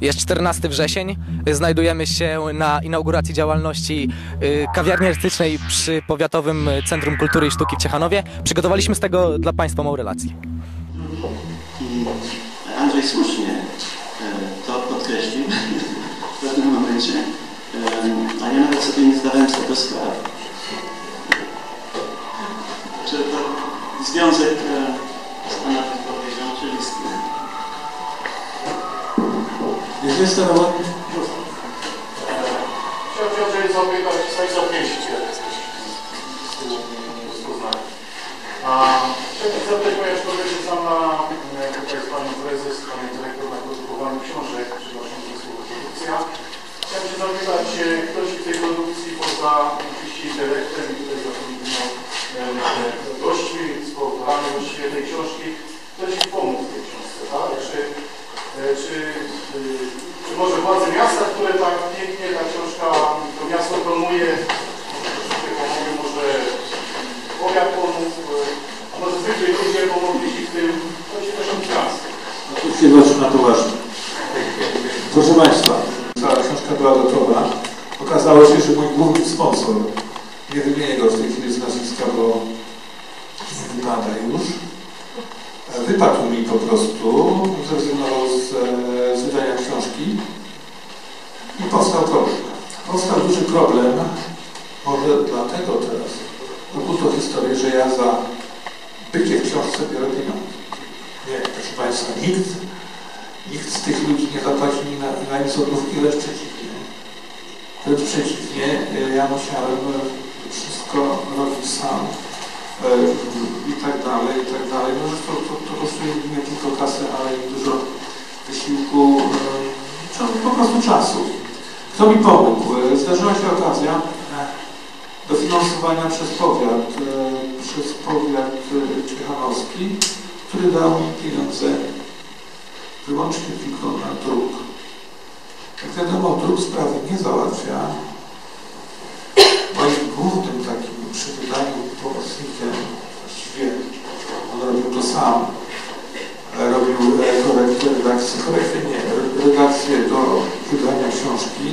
Jest 14 wrzesień. Znajdujemy się na inauguracji działalności y, kawiarni artystycznej przy Powiatowym Centrum Kultury i Sztuki w Ciechanowie. Przygotowaliśmy z tego dla Państwa małą relację. Andrzej słusznie e, to podkreślił w pewnym momencie, e, a ja nawet sobie nie zdawałem z tego sprawy. Czy to związek Jest jeszcze robot? Chciałem się Andrzej zapytać, stać za pięć A chciałem się zapytać, ponieważ to będzie sama tutaj z Panią Prezes, Panią Dyrektor na produkowaniu książek, przepraszam, to jest produkcja. Chciałem się zapytać, ktoś w tej produkcji poza oczywiście dyrektorem i tutaj zatrudniono e, gości, współautorami właściwie tej książki, ktoś im pomógł w tej książce, tak? Czy, e, czy, e, czy może władze miasta, które tak pięknie ta książka, to miasto promuje, może może powiat pomógł, a może zwykli ludzie pomogli w tym, to się też miasto. Oczywiście zaczyna to ważne. Proszę Państwa, cała książka była gotowa. Okazało się, że mój główny sponsor, nie wymienię go w tej chwili z nazwiska, bo wypada już, wypadł mi po prostu, zrezygnował z, e, z wydania książki i powstał problem. Powstał duży problem, może dlatego teraz okulto historię, że ja za bycie w książce biorę pieniądze. Nie, proszę Państwa, nikt, nikt z tych ludzi nie zapłacił mi na, na nic złotówki, lecz przeciwnie. Lecz przeciwnie, e, ja musiałem e, wszystko robić sam e, i tak dalej, i tak dalej. No zresztą to, to kosztuje nie tylko kasę, ale i dużo wysiłku, prostu czasu. Kto mi pomógł? E, Zdarzyła się okazja dofinansowania przez powiat, e, przez powiat e, ciechanowski, który dał mi pieniądze wyłącznie tylko na druk. Jak wiadomo, druk sprawy nie załatwia. Moim głównym takim przy wydaniu pomocnikiem, właściwie on robił to sam, robił korektę redakcji, korektę nie, re- redakcję do wydania książki.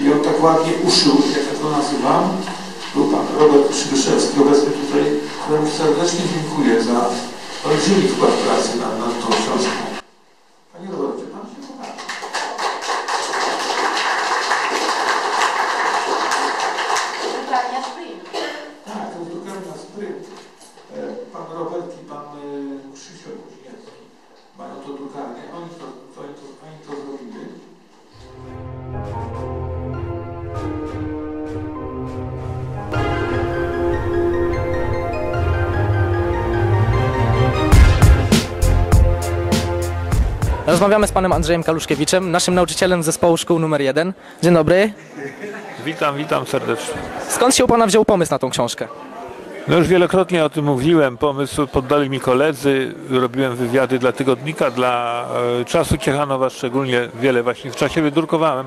I on tak ładnie uszył, jak ja to nazywam, był pan Robert Przybyszewski, obecny tutaj, któremu serdecznie dziękuję za olbrzymi wkład pracy nad, nad tą książką. Rozmawiamy z panem Andrzejem Kaluszkiewiczem, naszym nauczycielem zespołu szkół numer 1. Dzień dobry. Witam, witam serdecznie. Skąd się u pana wziął pomysł na tą książkę? No już wielokrotnie o tym mówiłem. Pomysł poddali mi koledzy. Robiłem wywiady dla tygodnika, dla e, czasu Ciechanowa szczególnie wiele właśnie w czasie wydrukowałem.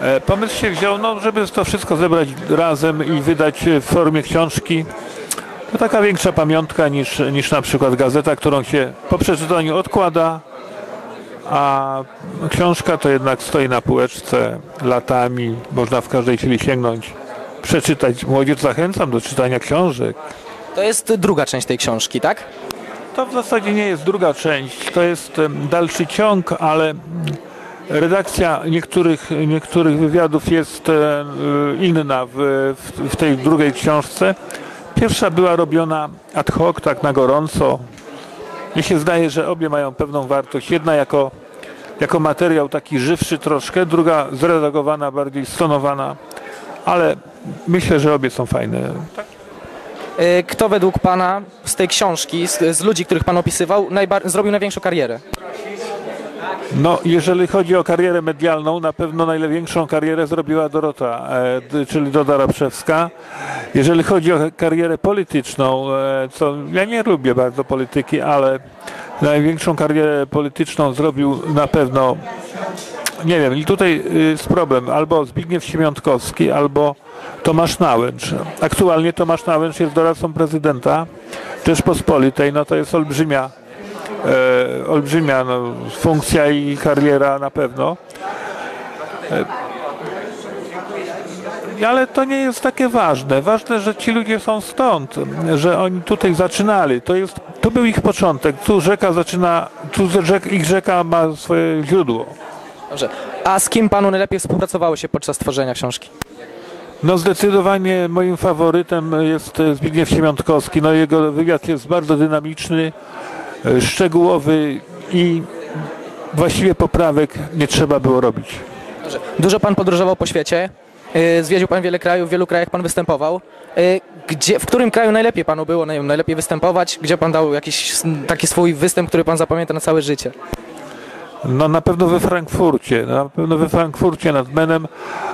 E, pomysł się wziął, no, żeby to wszystko zebrać razem i wydać w formie książki. To taka większa pamiątka niż, niż na przykład gazeta, którą się po przeczytaniu odkłada, a książka to jednak stoi na półeczce latami, można w każdej chwili sięgnąć, przeczytać. Młodzież zachęcam do czytania książek. To jest druga część tej książki, tak? To w zasadzie nie jest druga część, to jest dalszy ciąg, ale redakcja niektórych, niektórych wywiadów jest e, inna w, w tej drugiej książce. Pierwsza była robiona ad hoc, tak na gorąco. Mnie się zdaje, że obie mają pewną wartość. Jedna jako, jako materiał taki żywszy troszkę, druga zredagowana, bardziej stonowana, ale myślę, że obie są fajne. Y, Kto według pana z tej książki, z, z ludzi, których pan opisywał, zrobił największą karierę? No, jeżeli chodzi o karierę medialną, na pewno największą karierę zrobiła Dorota, e, czyli Doda Rabszewska. Jeżeli chodzi o karierę polityczną, e, co ja nie lubię bardzo polityki, ale największą karierę polityczną zrobił na pewno, nie wiem, i tutaj y, jest problem, albo Zbigniew Siemiątkowski, albo Tomasz Nałęcz. Aktualnie Tomasz Nałęcz jest doradcą prezydenta Rzeczpospolitej, no to jest olbrzymia olbrzymia no, funkcja i kariera na pewno. E, ale to nie jest takie ważne. Ważne, że ci ludzie są stąd, że oni tutaj zaczynali. To, jest, to był ich początek. Tu rzeka zaczyna, tu rzek, ich rzeka ma swoje źródło. Dobrze. A z kim panu najlepiej współpracowało się podczas tworzenia książki? No zdecydowanie moim faworytem jest e, Zbigniew Siemiątkowski. No jego wywiad jest bardzo dynamiczny, e, szczegółowy i właściwie poprawek nie trzeba było robić. Dużo pan podróżował po świecie. Yy, Zwiedził pan wiele krajów, w wielu krajach pan występował. Yy, Gdzie, w którym kraju najlepiej panu było wiem, najlepiej występować? Gdzie pan dał jakiś taki swój występ, który pan zapamięta na całe życie? No na pewno we Frankfurcie, na pewno we Frankfurcie nad Menem,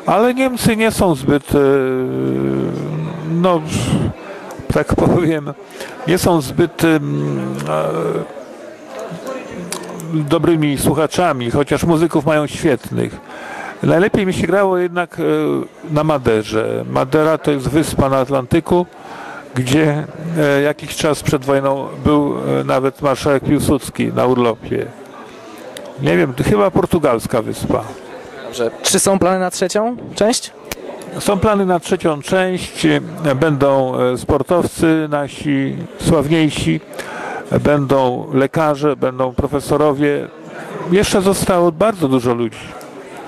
ale Niemcy nie są zbyt, e, no tak powiem, nie są zbyt e, dobrymi słuchaczami, chociaż muzyków mają świetnych. Najlepiej mi się grało jednak e, na Maderze. Madera to jest wyspa na Atlantyku, gdzie e, jakiś czas przed wojną był nawet marszałek Piłsudski na urlopie. Nie wiem, chyba portugalska wyspa. Dobrze. Czy są plany na trzecią część? Są plany na trzecią część. Będą e, sportowcy nasi sławniejsi, będą lekarze, będą profesorowie. Jeszcze zostało bardzo dużo ludzi.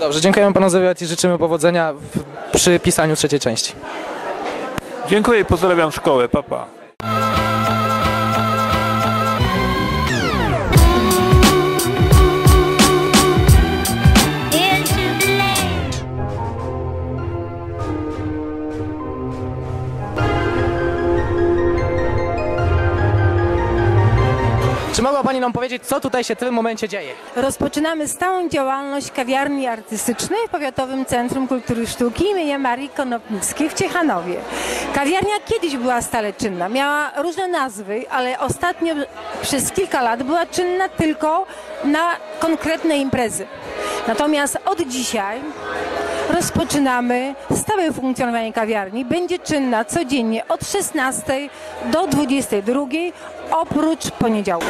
Dobrze, dziękujemy panu za wywiad i życzymy powodzenia w, przy pisaniu trzeciej części. Dziękuję i pozdrawiam szkołę. Papa. into pani nam powiedzieć, co tutaj się w tym momencie dzieje? Rozpoczynamy stałą działalność kawiarni artystycznej w Powiatowym Centrum Kultury i Sztuki imienia Marii Konopnickiej w Ciechanowie. Kawiarnia kiedyś była stale czynna, miała różne nazwy, ale ostatnio przez kilka lat była czynna tylko na konkretne imprezy. Natomiast od dzisiaj rozpoczynamy stałe funkcjonowanie kawiarni. Będzie czynna codziennie od 16 do 22, oprócz poniedziałku.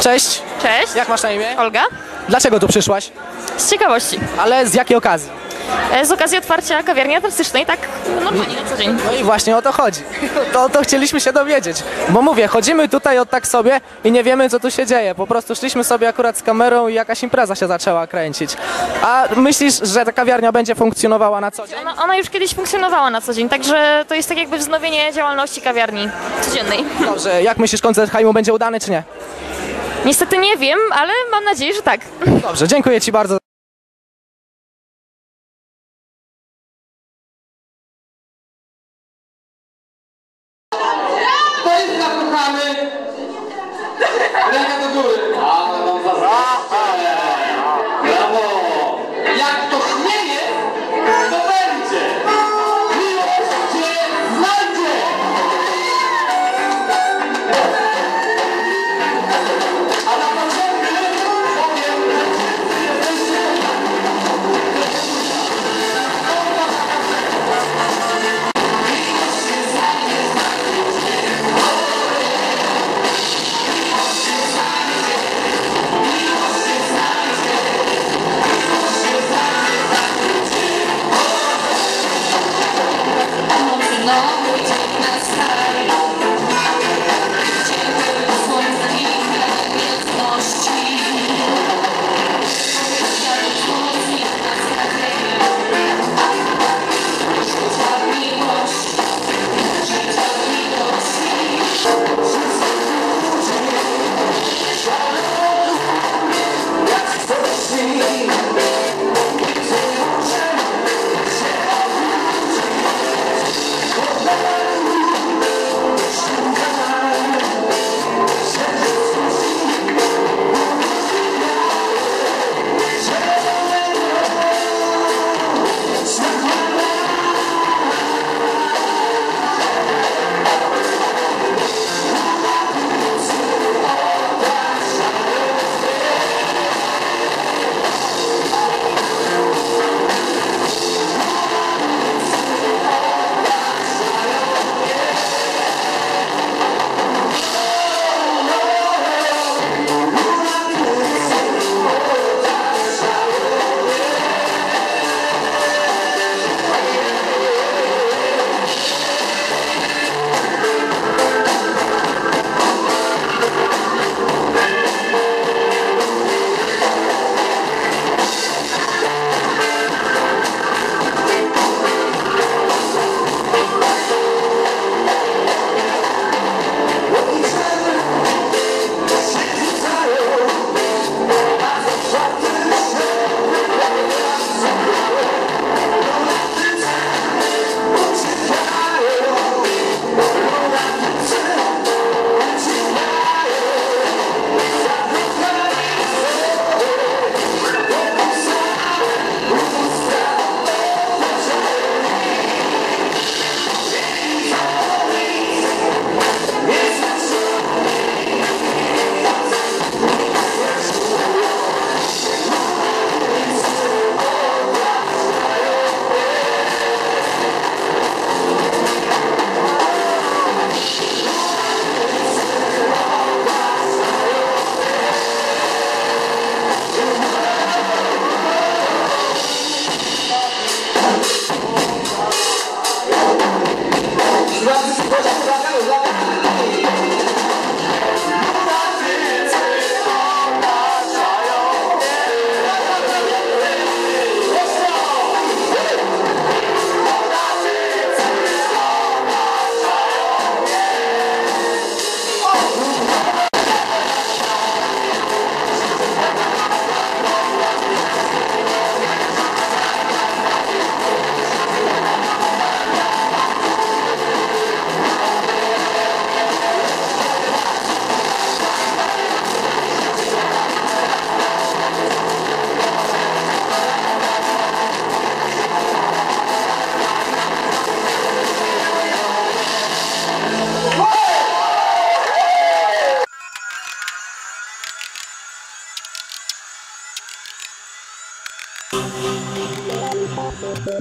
Cześć, Cześć, jak masz na imię? Olga. Dlaczego tu przyszłaś? Z ciekawości. Ale z jakiej okazji? E, Z okazji otwarcia kawiarni artystycznej, tak normalnie na co dzień. No i właśnie o to chodzi. To, to chcieliśmy się dowiedzieć. Bo mówię, chodzimy tutaj od tak sobie i nie wiemy, co tu się dzieje. Po prostu szliśmy sobie akurat z kamerą i jakaś impreza się zaczęła kręcić. A myślisz, że ta kawiarnia będzie funkcjonowała na co dzień? Ona, ona już kiedyś funkcjonowała na co dzień, także to jest tak jakby wznowienie działalności kawiarni codziennej. Dobrze, jak myślisz, koncert Hajmu będzie udany czy nie? Niestety nie wiem, ale mam nadzieję, że tak. Dobrze, dziękuję Ci bardzo. Ramię, rękę do góry. 나오면